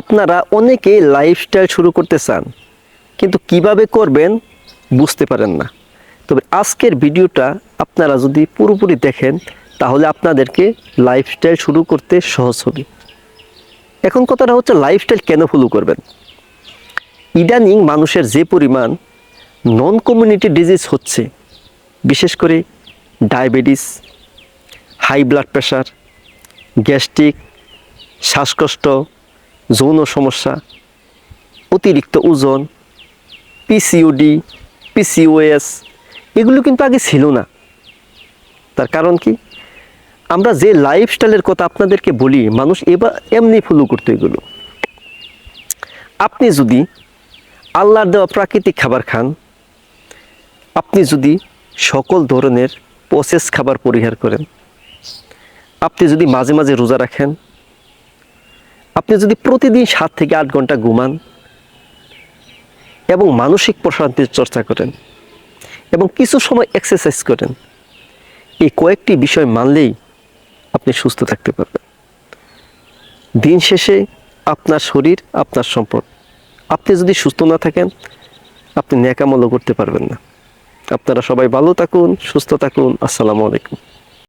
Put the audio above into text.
আপনারা অনেকে লাইফস্টাইল শুরু করতে চান, কিন্তু কীভাবে করবেন বুঝতে পারেন না। তবে আজকের ভিডিওটা আপনারা যদি পুরোপুরি দেখেন, তাহলে আপনাদেরকে লাইফস্টাইল শুরু করতে সহজ হবে। এখন কথাটা হচ্ছে লাইফস্টাইল কেন ফলো করবেন? ইদানিং মানুষের যে পরিমাণ নন কমিউনিটি ডিজিজ হচ্ছে, বিশেষ করে diabetes high blood pressure gastric শ্বাসকষ্ট যৌন সমস্যা, অতিরিক্ত ওজন পিসিওডি পিসিওএস এগুলো কিন্তু আগে ছিল না। তার কারণ কি? আমরা যে লাইফস্টাইলের কথা আপনাদেরকে বলি, মানুষ এবার এমনি ফলো করতো এগুলো। আপনি যদি আল্লাহর দেওয়া প্রাকৃতিক খাবার খান, আপনি যদি সকল ধরনের প্রসেস খাবার পরিহার করেন, আপনি যদি মাঝে মাঝে রোজা রাখেন আপনি যদি প্রতিদিন সাত থেকে আট ঘণ্টা ঘুমান এবং মানসিক প্রশান্তির চর্চা করেন এবং কিছু সময় এক্সারসাইজ করেন, এই কয়েকটি বিষয় মানলেই আপনি সুস্থ থাকতে পারবেন। দিন শেষে আপনার শরীর, আপনার সম্পদ। আপনি যদি সুস্থ না থাকেন, আপনি ন্যাকামলও করতে পারবেন না। আপনারা সবাই ভালো থাকুন, সুস্থ থাকুন। আসসালামু আলাইকুম।